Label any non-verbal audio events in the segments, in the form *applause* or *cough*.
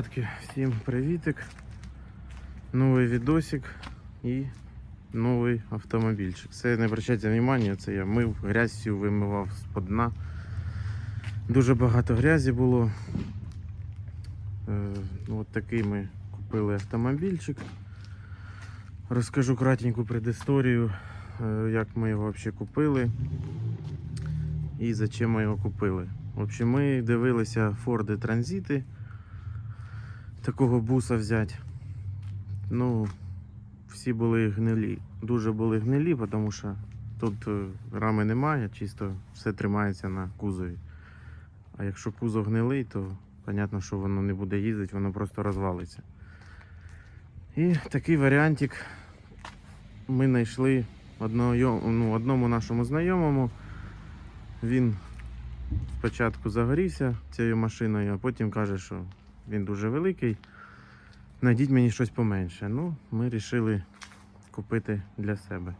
ребятки, всім привітик. Новий відосик і новий автомобільчик. Це не обращайте внимання, це я мив, грязь всю вимивав з-под дна. Дуже багато грязі було. Е, от такий ми купили автомобільчик. Розкажу кратеньку предісторію, е, як ми його взагалі купили і за чим ми його купили. В общем, ми дивилися Форди Транзити. Такого буса взяти. Ну, всі були гнилі. Дуже були гнилі, тому що тут е, рами немає, чисто все тримається на кузові. А якщо кузов гнилий, то понятно, що воно не буде їздити, воно просто розвалиться. І такий варіантик ми знайшли ну, одному нашому знайомому. Він спочатку загорівся цією машиною, а потім каже, що він дуже великий. Найдіть мені щось поменше. Ну, ми вирішили купити для себе.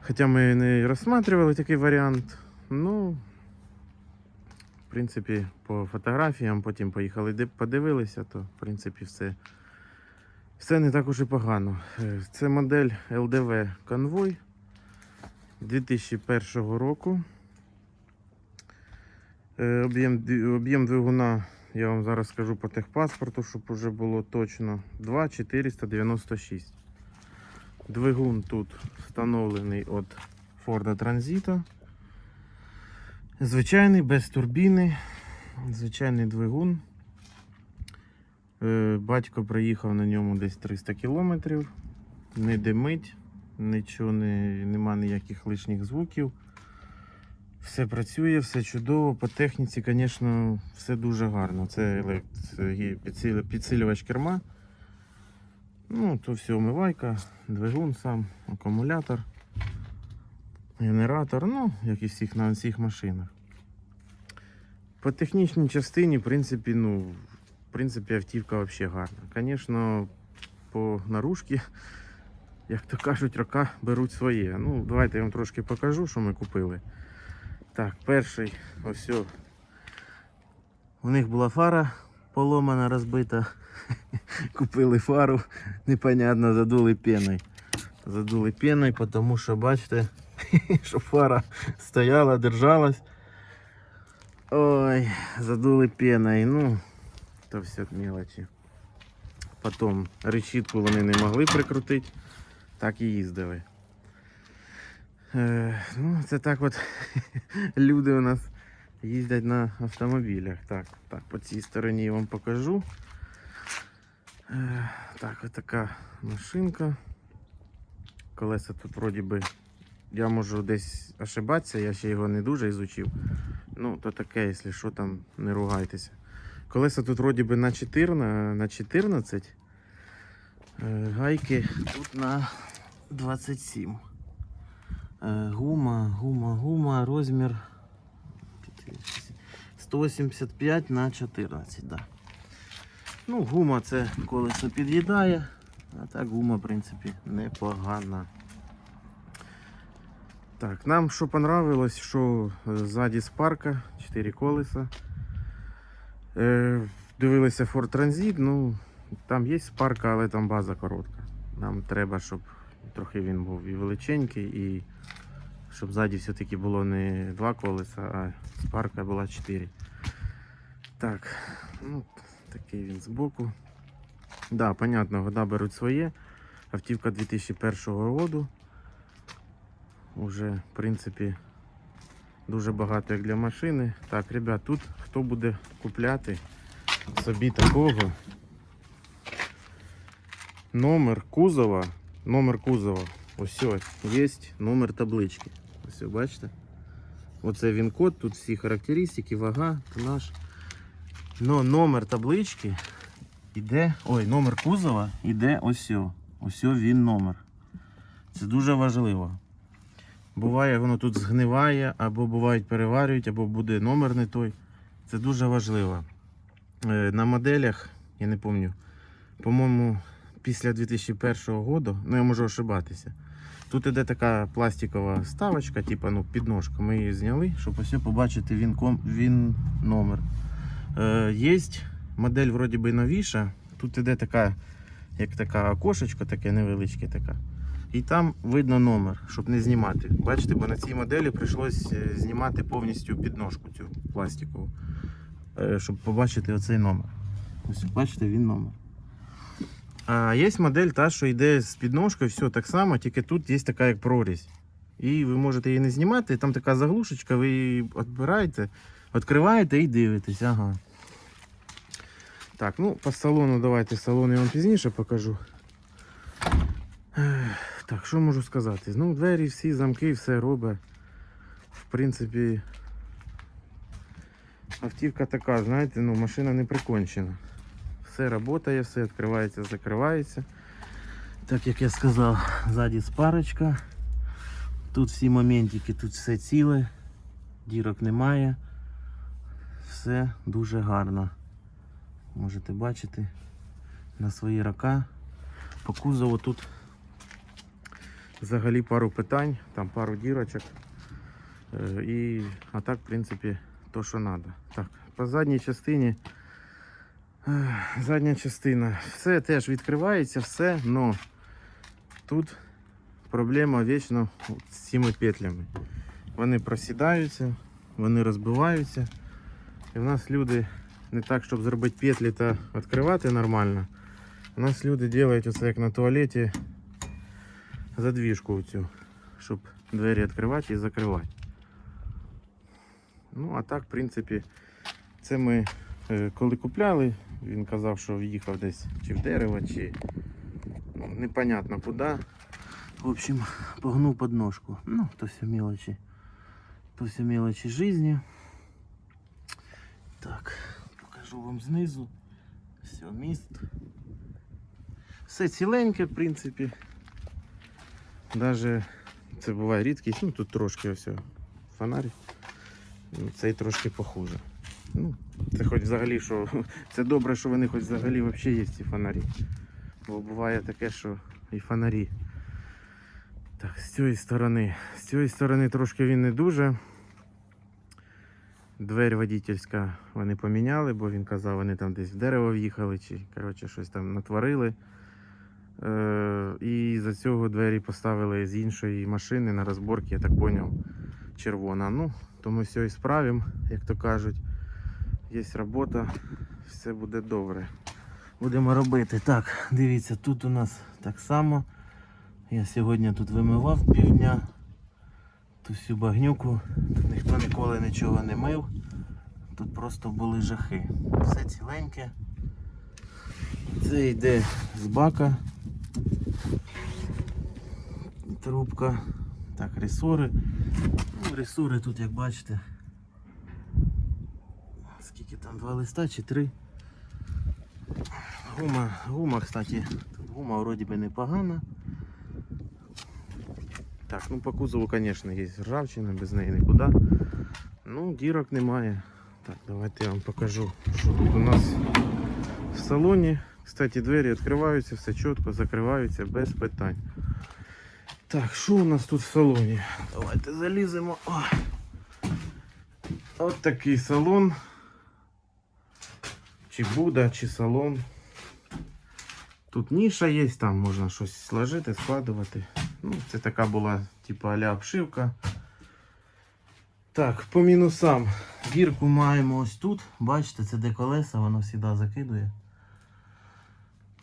Хоча ми не розсматривали такий варіант, ну, в принципі, по фотографіям, потім поїхали, подивилися, то в принципі все, все не так уж і погано. Е, Це модель LDV Convoy 2001 року. Е, об'єм двигуна, я вам зараз скажу по техпаспорту, щоб уже було точно 2,496. Двигун тут встановлений від Ford Transit. Звичайний, без турбіни. Звичайний двигун. Е, Батько приїхав на ньому десь 300 кілометрів. Не димить, нічого не, нема ніяких лишніх звуків. Все працює, все чудово. По техніці, звісно, все дуже гарно. Це підсилювач керма. Ну, то все омивайка, двигун сам, акумулятор, генератор, ну, як і всіх на всіх машинах. По технічній частині, в принципі, ну, в принципі, автівка взагалі гарна. Звісно, по наружці, як то кажуть, рока беруть своє. Ну, давайте я вам трошки покажу, що ми купили. Так, перший, ось. У них була фара поломана, розбита. *laughs* Купили фару, непонятно, задули пеною. Задули пеною, тому що, бачите, *laughs* що фара стояла, держалась. Ой, задули пеною. Ну, то все мелочі. Потім решітку вони не могли прикрутити, так і їздили. Е, ну, це так от *laughs* люди у нас їздять на автомобілях. Так, так, по цій стороні я вам покажу. Е, так, от така машинка. Колеса тут вроді би. Я можу десь ошибатися, я ще його не дуже ізучив. Ну, то таке, якщо що там, не ругайтеся. Колеса тут вроді би на 14, на 14. Е, Гайки тут на 27. Е, Гума, гума, гума, розмір 185 на 14, да. Ну, гума це колесо під'їдає, а так гума, в принципі, непогана. Так, нам що понравилось, що ззаді спарка, 4 колеса. Е, дивилися Ford Transit, ну, там є спарка, але там база коротка. Нам треба, щоб трохи він був і величенький, і щоб ззаді все-таки було не два колеса, а спарка була 4. Так, ну, такий він збоку. Да, понятно, года беруть своє. Автівка 2001 року. Уже, в принципі, дуже багато як для машини. Так, ребят, тут хто буде купляти собі такого номер кузова, номер кузова, ось є номер таблички. Ось, бачите? Оце він код, тут всі характеристики, вага, тонаж. Но номер таблички іде, ой, номер кузова іде ось. Ось він номер. Це дуже важливо. Буває, воно тут згниває, або бувають переварюють, або буде номер не той. Це дуже важливо. Е, На моделях, я не пам'ятаю, по-моєму, після 2001 року, ну я можу ошибатися. Тут іде така пластикова ставочка, типу, ну, підножка. Ми її зняли, щоб ось побачити він, ком, він номер. Е, є модель вроді би новіша. Тут іде така, як така окошечко, таке невеличке така. І там видно номер, щоб не знімати. Бачите, бо на цій моделі прийшлось е, знімати повністю підножку цю пластикову, е, щоб побачити оцей номер. Ось бачите, він номер. А є модель та, що йде з підножкою, все так само, тільки тут є така як прорізь. І ви можете її не знімати, там така заглушечка, ви її відбираєте, відкриваєте і дивитесь. Ага. Так, ну по салону давайте салон я вам пізніше покажу. Так, що можу сказати? Ну, двері, всі замки, все робить. В принципі, автівка така, знаєте, ну, машина не прикончена. Все працює, все відкривається, закривається. Так як я сказав, ззаді спарочка. Тут всі моментики, тут все ціле, дірок немає. Все дуже гарно. Можете бачити на свої рока. По кузову тут взагалі пару питань, там пару дірочок. Е, І, а так, в принципі, то, що треба. Так, по задній частині. Задня частина. Все теж відкривається, все, але тут проблема вічно з цими петлями. Вони просідаються, вони розбиваються. І в нас люди не так, щоб зробити петлі та відкривати нормально. У нас люди роблять оце як на туалеті задвіжку цю, щоб двері відкривати і закривати. Ну, а так, в принципі, це ми е, коли купляли, він казав, що в'їхав десь чи в дерево, чи ну, непонятно куди. В общем, погнув подножку. Ну, то все мелочи. То все мелочи жизни. Так, покажу вам знизу. Все, міст. Все ціленьке, в принципі. Даже це буває рідкість, ну тут трошки ось о, фонарик. Ну, Цей трошки похуже. Ну, це хоч взагалі, що *laughs* це добре, що вони хоч взагалі взагалі є ці фонарі. Бо буває таке, що і фонарі. Так, з цієї сторони. З цієї сторони трошки він не дуже. Дверь водительська вони поміняли, бо він казав, вони там десь в дерево в'їхали, чи коротше, щось там натворили. Е, і за цього двері поставили з іншої машини на розборки, я так зрозумів, червона. Ну, то ми все і справимо, як то кажуть. Є робота, все буде добре. Будемо робити. Так, дивіться, тут у нас так само. Я сьогодні тут вимивав півдня. Ту всю багнюку. Тут ніхто ніколи нічого не мив. Тут просто були жахи. Все ціленьке. Це йде з бака. Трубка. Так, ресори. Ну, ресори тут, як бачите. Там, два листа чи три. Гума, гума, кстати, гума вроді би непогана. Так, ну по кузову, звісно, є ржавчина, без неї нікуди. Ну, дірок немає. Так, давайте я вам покажу, що тут у нас в салоні. Кстати, двері відкриваються, все чітко, закриваються без питань. Так, що у нас тут в салоні? Давайте заліземо. О. От такий салон. Чи Буда, чи салон. Тут ніша є, там можна щось сложити, складувати. Ну, це така була, типу, аля обшивка. Так, по мінусам. Дірку маємо ось тут. Бачите, це де колеса, воно завжди закидує.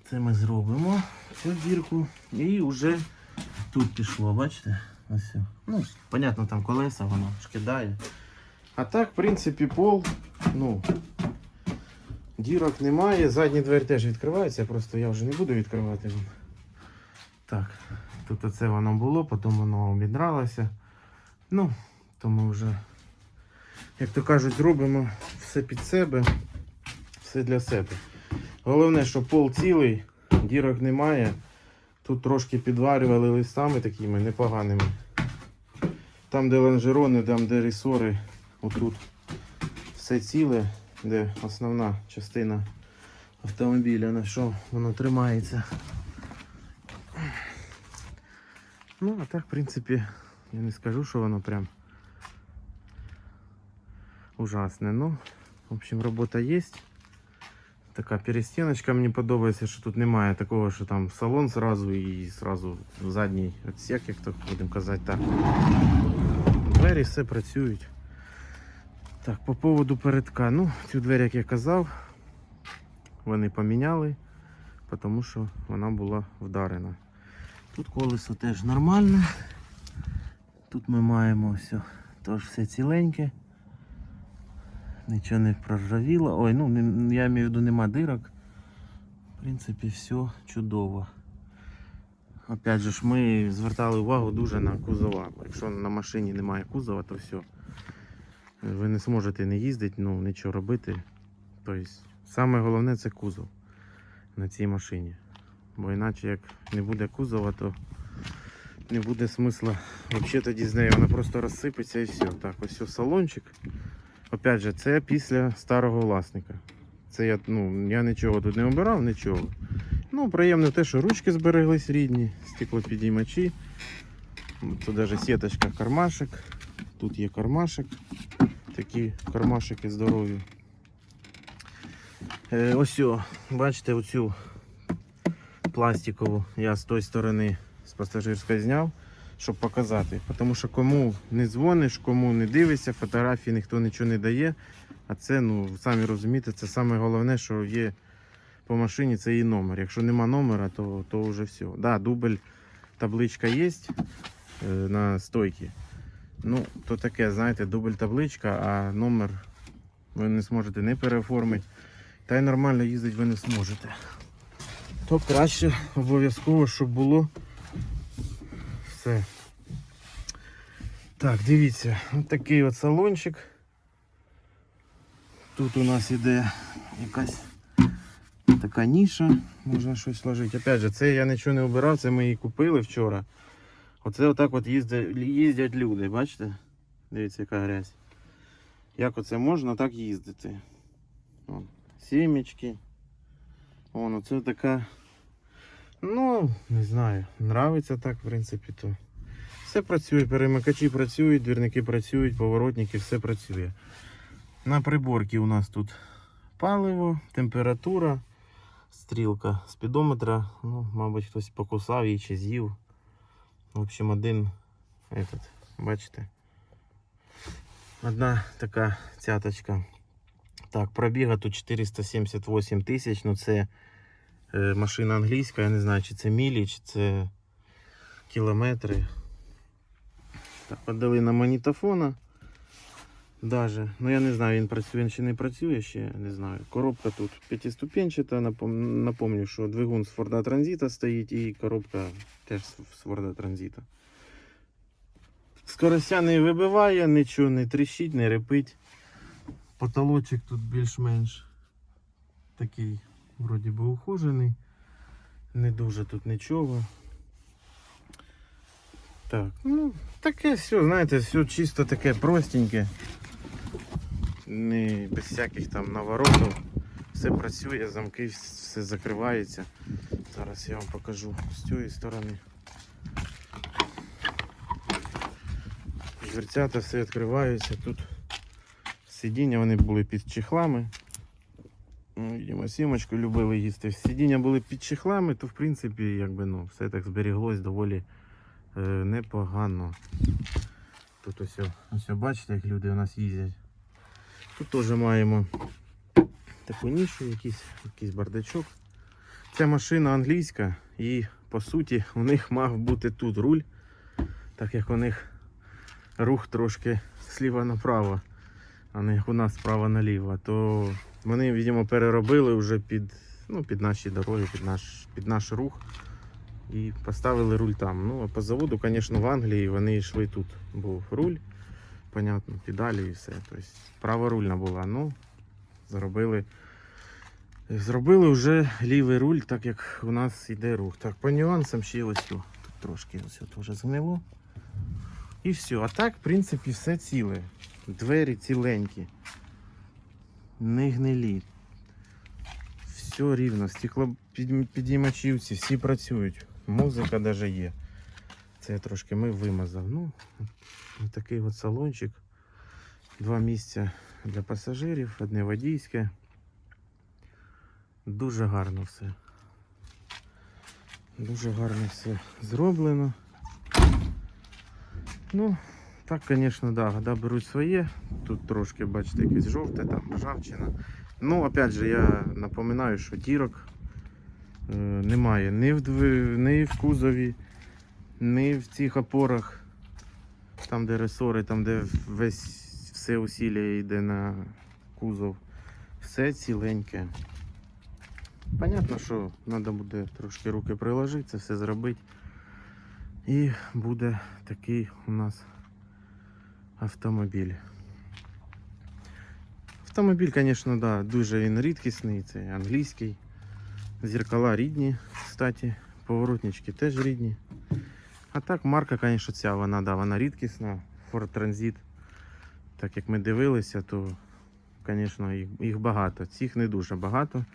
Це ми зробимо цю дірку. І вже тут пішло, бачите? Ось. Ну, понятно, там колеса, воно ж кидає. А так, в принципі, пол, ну, дірок немає. Задні двері теж відкриваються, просто я вже не буду відкривати. Так, тут оце воно було, потім воно обідралося. Ну, то ми вже, як то кажуть, зробимо все під себе, все для себе. Головне, що пол цілий, дірок немає. Тут трошки підварювали листами такими непоганими. Там, де лонжерони, там, де ресори, отут все ціле, де основна частина автомобіля, на що воно тримається. Ну, а так, в принципі, я не скажу, що воно прям ужасне. Ну, в общем, робота є. Така перестіночка мені подобається, що тут немає такого, що там салон зразу і зразу задній відсек, як то будемо казати так. Двері все працюють. Так, по поводу передка. Ну, цю двері, як я казав, вони поміняли, тому що вона була вдарена. Тут колесо теж нормальне. Тут ми маємо все, теж все ціленьке. Нічого не проржавіло. Ой, ну я маю в виду нема дирок. В принципі, все чудово. Опять же ж, ми звертали увагу дуже на кузова. Якщо на машині немає кузова, то все. Ви не зможете не їздити, ну нічого робити. Тобто, саме головне це кузов на цій машині. Бо іначе як не буде кузова, то не буде смисла взагалі тоді з нею. Вона просто розсипеться і все. Так, ось ось салончик. Опять же, це після старого власника. Це я, ну, я нічого тут не обирав, нічого. Ну, приємно те, що ручки збереглись рідні, стеклопідіймачі. Тут навіть сіточка, кармашек. Тут є кармашек. Такі кармашики здорові. Е, ось, бачите, оцю пластикову я з тої сторони з пасажирської зняв, щоб показати. Тому що кому не дзвониш, кому не дивишся, фотографії ніхто нічого не дає. А це, ну, самі розумієте, це саме головне, що є по машині, це її номер. Якщо нема номера, то, то вже все. Да, дубль, табличка є е, на стойці. Ну, то таке, знаєте, дубль табличка, а номер ви не зможете не переоформити. Та й нормально їздити ви не зможете. То краще обов'язково, щоб було все. Так, дивіться, ось такий от салончик. Тут у нас іде якась така ніша, можна щось ложити. Опять же, це я нічого не обирав, це ми її купили вчора. Оце отак от їздять, їздять люди, бачите? Дивіться, яка грязь. Як оце можна так їздити? Вон, сімечки. Вон, оце така. Ну, не знаю, нравиться так, в принципі, то. Все працює, перемикачі працюють, двірники працюють, поворотники, все працює. На приборці у нас тут паливо, температура, стрілка спідометра. Ну, мабуть, хтось покусав її чи з'їв. В общем, один этот, бачите. Одна така цяточка. Так, пробіга тут 478 тисяч, ну це е, машина англійська, я не знаю, чи це мілі, чи це кілометри. Так, подали на магнітофона. Даже. Ну я не знаю, він працює чи не працює ще, не знаю. Коробка тут п'ятиступенчата. Напом... Напомню, що двигун з Форда Транзита стоїть і коробка теж з Форда Транзита. Скоростя не вибиває, нічого не тріщить, не репить. Потолочок тут більш-менш такий, вроді би, ухожений. Не дуже тут нічого. Так, ну, таке все, знаєте, все чисто таке простеньке. Не без всяких там наворотів. Все працює, замки, все закривається. Зараз я вам покажу з цієї сторони. Дверцята все відкриваються. Тут сидіння вони були під чехлами. Ну, Видимо, сімочку любили їсти. Сидіння були під чехлами, то в принципі якби, ну, все так зберіглось доволі е, непогано. Тут ось, ось бачите, як люди у нас їздять. Тут теж маємо таку нішу, якийсь, якийсь бардачок. Ця машина англійська і по суті у них мав бути тут руль, так як у них рух трошки зліва направо, а не як у нас справа наліво. То вони, видимо, переробили вже під, ну, під наші дороги, під наш, під наш рух і поставили руль там. Ну, а по заводу, звісно, в Англії вони йшли тут. Був руль, понятно, педалі і все. Тобто праворульна була. Ну, зробили. Зробили вже лівий руль, так як у нас йде рух. Так, по нюансам ще ось тут трошки ось теж згнило. І все. А так, в принципі, все ціле. Двері ціленькі. Не гнилі. Все рівно. Стекло підіймачівці, всі працюють. Музика навіть є. Це я трошки ми вимазав. Ну, такий от салончик. Два місця для пасажирів, одне водійське. Дуже гарно все. Дуже гарно все зроблено. Ну, так, звісно, да, года беруть своє. Тут трошки, бачите, якесь жовте, там ржавчина. Ну, опять же, я напоминаю, що дірок е, немає ні в, дви- ні в кузові, ні в цих опорах, там, де ресори, там, де весь все усілля йде на кузов. Все ціленьке. Понятно, що треба буде трошки руки приложити, це все зробити. І буде такий у нас автомобіль. Автомобіль, звісно, да, дуже він рідкісний, це англійський. Зеркала рідні, кстати, поворотнички теж рідні. А так, марка, звісно, ця вона, да, вона рідкісна. Ford Transit. Так як ми дивилися, то, звісно, їх, їх багато. Цих не дуже багато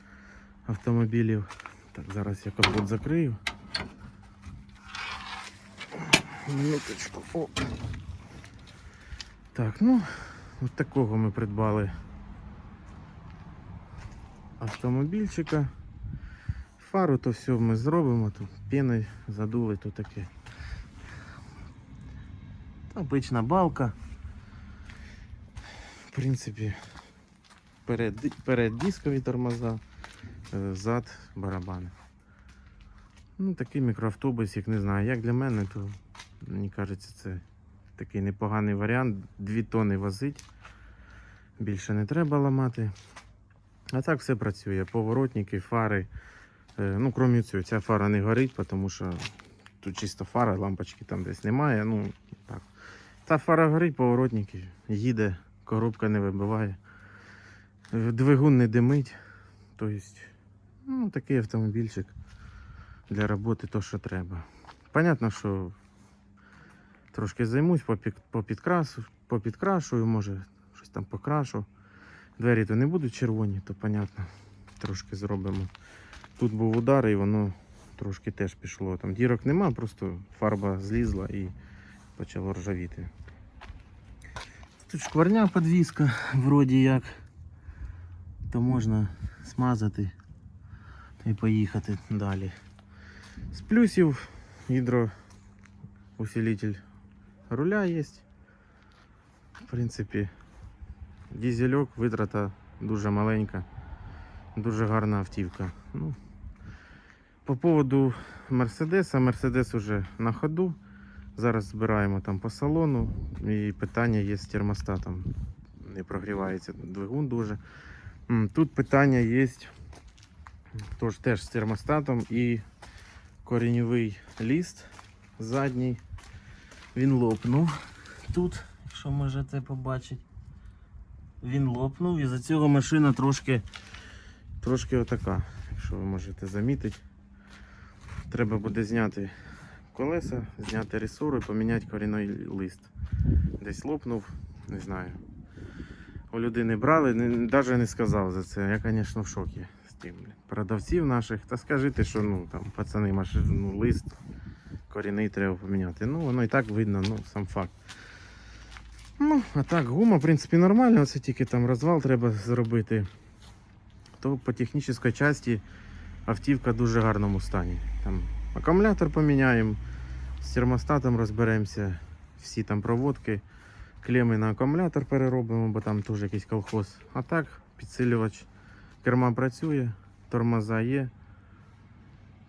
автомобілів. Так, зараз я капот закрию. Минуточку. О. Так, ну, от такого ми придбали автомобільчика. Фару то все ми зробимо, тут піною задули, то таке. Обична балка. В принципі, перед, перед дискові тормоза, е, зад барабани. Ну, такий мікроавтобус, як не знаю, як для мене, то мені кажеться, це такий непоганий варіант. Дві тони возить. Більше не треба ламати. А так все працює. Поворотники, фари. Е, Ну, крім цього, ця фара не горить, тому що тут чисто фара, лампочки там десь немає. Ну. Та фара горить, поворотники, їде, коробка не вибиває. Двигун не димить. Тобто, ну, такий автомобільчик для роботи то, що треба. Понятно, що трошки займусь, попід, попідкрасу, попідкрашую, може щось там покрашу. Двері то не будуть червоні, то понятно, трошки зробимо. Тут був удар і воно трошки теж пішло. Там дірок нема, просто фарба злізла і почало ржавіти. Тут шкварня підвіска, вроді як. То можна смазати і поїхати далі. З плюсів гідроусилитель руля є. В принципі, дізельок, витрата дуже маленька, дуже гарна автівка. Ну, по поводу Мерседеса, Мерседес уже на ходу. Зараз збираємо там по салону. І питання є з термостатом. Не прогрівається двигун дуже. Тут питання є тож теж з термостатом і кореньовий ліст задній. Він лопнув тут, якщо можете побачити. Він лопнув і за цього машина трошки, трошки отака, якщо ви можете замітити. Треба буде зняти колеса, зняти ресору і поміняти корінний лист. Десь лопнув, не знаю. У людини брали, навіть не сказав за це. Я, звісно, в шокі з тим. Продавців наших, та скажіть, що ну там пацани, машину, ну, лист корінний треба поміняти. Ну, воно і так видно, ну, сам факт. Ну, а так, гума, в принципі, нормальна, оце тільки там розвал треба зробити. То по технічній часті автівка в дуже гарному стані. Там акумулятор поміняємо, з термостатом розберемося, всі там проводки, клеми на акумулятор переробимо, бо там теж якийсь колхоз. А так, підсилювач керма працює, тормоза є,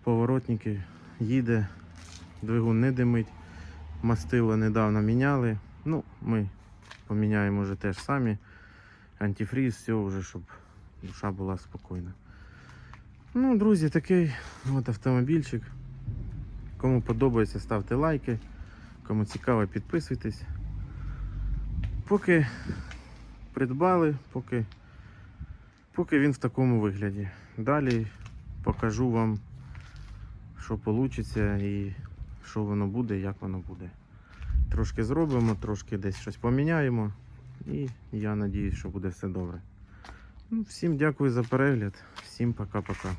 поворотники їде, двигун не димить, мастило недавно міняли. Ну, ми поміняємо вже теж самі. Антифріз, все вже, щоб душа була спокійна. Ну, друзі, такий от автомобільчик. Кому подобається, ставте лайки. Кому цікаво, підписуйтесь. Поки придбали, поки, поки він в такому вигляді. Далі покажу вам, що вийде і що воно буде, як воно буде. Трошки зробимо, трошки десь щось поміняємо. І я сподіваюся, що буде все добре. Ну, всім дякую за перегляд. Всім пока-пока.